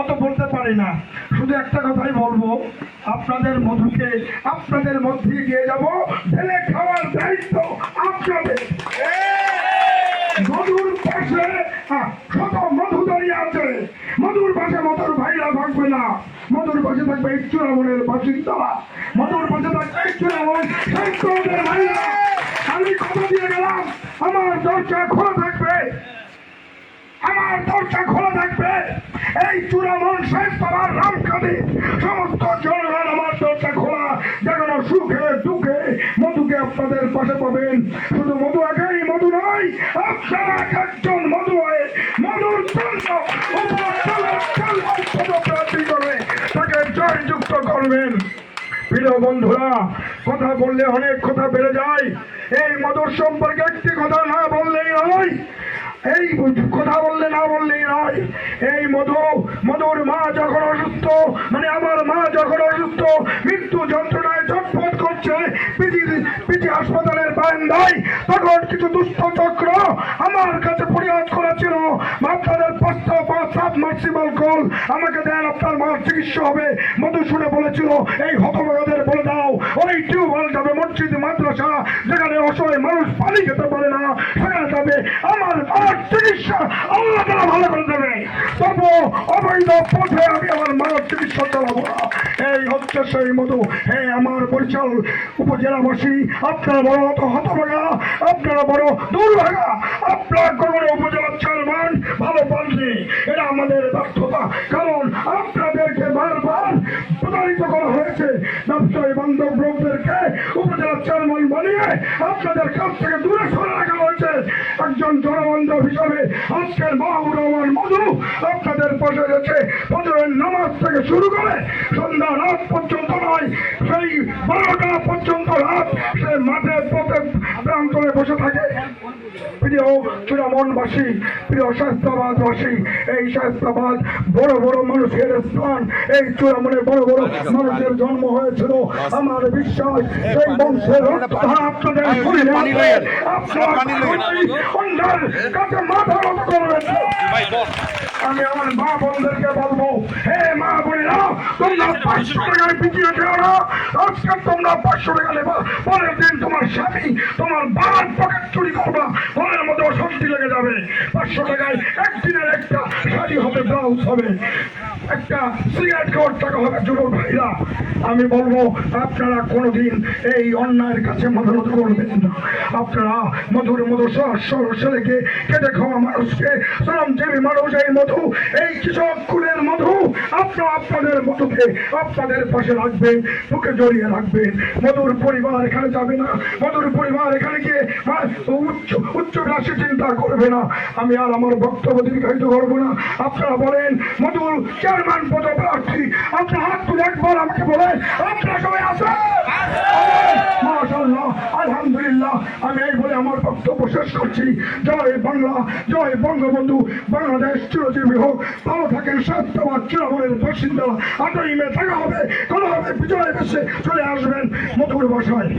অত বলতে পারি না। শুধু একটা কথাই বলব, আপনাদের মধুকে, আপনাদের মধ্যে দিয়ে যাব। ঢেলে খাওয়ার দায়িত্ব আপনাদের। মধুর পাশে শত মধু দাঁড়িয়ে আছে। মধুর পাশে মধুর ভাইরা থাকবে না। মধুর পাশে থাকবে বাসিন্দারা। মধুর পাশে থাকবে চূড়ামন শঙ্করদের ভাইরা। আমি কথা দিয়ে গেলাম, আমার দরজা খোলা থাকবে। আমার দরজা খোলা থাকবে। এই চূড়ামন শেষ পাবার রামকাদি সমস্ত জনগণ আমার দরজা খোলা। যেন সুখে, দুঃখে মধুকে আপনাদের পাশে পাবেন। শুধু মধু একাই মধু নয়, আপনারা একজন মধু হয়ে মধুর জন্য করবেন। বন্ধুরা, কথা বললে অনেক কথা বেড়ে যায়। এই মধুর সম্পর্কে একটি কথা না বললেই নয়। এই কথা বললে না বললেই নয় এই মধু, মধুর মা যখন অসুস্থ মানে আমার মা যখন অসুস্থ, মৃত্যু যন্ত্রণায় চটপট করছে, পিজি পিজি হাসপাতালের বারান্দায়, তখন কিছু দুস্থ চক্র আমার কাছে ফরিয়াদ করেছিল। আপনাদের পাঁচটা পাঁচ সাত মার্সিবল কল আমাকে দেন, আপনার মার চিকিৎসা হবে। মধু শুনে বলেছিল, এই হতভাগাদের বলে দাও, ওই টিউবওয়েল যাবে মসজিদ মাদ্রাসা যেখানে অসহায় মানুষ পানি খেতে পারে না, সেখানে যাবে। আমার মার চিকিৎসা আল্লাহ তারা ভালো করে দেবে। তবু অবৈধ পথে আমি আমার মার চিকিৎসা চালাবো না। এই হচ্ছে সেই মধু। হ্যাঁ আমার বরিশাল উপজেলাবাসী, আপনারা বড় হত হতভাগা, আপনারা বড় দুর্ভাগা। আপনার কোনো উপজেলার চেয়ারম্যান ভালো পাননি। এটা আমাদের ব্যর্থতা। করা হয়েছে। ব্যবসায়ী বান্ধব লোকদেরকে উপজেলার চেয়ারম্যান বানিয়ে আপনাদের কাছ থেকে দূরে সরে রাখা হয়েছে। একজন জনবান্ধব হিসাবে আজকের মাহবুর রহমান মধু আপনাদের পাশে রয়েছে। ফজরের নামাজ থেকে শুরু করে সন্ধ্যা রাত পর্যন্ত নয়, সেই বারোটা প্রিয় চূড়ামনবাসী প্রিয় শাস্তাবাদবাসী এই শাস্তাবাদ বড় বড় মানুষের স্থান। এই চূড়ামনে বড় বড় মানুষের জন্ম হয়েছিল। আমার বিশ্বাস সেই বংশের আপনাদের। আমি আমার মা বোনদেরকে বোনেরা তোমরা পাঁচশো টাকায় বিক্রিয়ে খেলো না আজকে তোমরা পাঁচশো টাকা নেবা। পরের দিন তোমার স্বামী তোমার বাবার পকেট চুরি করবা। পরের মধ্যে অশান্তি লেগে যাবে। পাঁচশো টাকায় একদিনের একটা শাড়ি হবে ব্লাউজ হবে। একটা সিগারেট খাওয়ার টাকা হবে, যুবক ভাইরা। আমি বলব, আপনারা কোনোদিন এই অন্যায়ের কাছে মদনত করবেন না। আপনারা মধুর মধু ছেলেকে কেটে খাওয়া মানুষকে, শ্রমজীবী মানুষ এই মধু, এই কৃষক কুলের মধু, আপনারা আপনাদের মধুকে আপনাদের পাশে রাখবেন, বুকে জড়িয়ে রাখবেন। মধুর পরিবার এখানে যাবে না, মধুর পরিবার এখানে মা- উচ্চ উচ্চ রাশি চিন্তা করবে না। আমি আর আমার বক্তব্য দীর্ঘায়িত করব না। আপনারা বলেন মধুর চেয়ারম্যান পদ প্রার্থী আপনার হাত তুলে একবার আমাকে বলেন আপনারা সবাই মাশাআল্লাহ, আলহামদুলিল্লাহ আমি এই বলে আমার বক্তব্য শেষ করছি। জয় বাংলা জয় বঙ্গবন্ধু বাংলাদেশ চিরজীবী হোক। ভালো থাকেন স্বাস্থ্যবাদ চিরমনের বাসিন্দা। আটই মে থাকা হবে কোনো বিজয় বেশে চলে আসবেন মধুর বাসায়।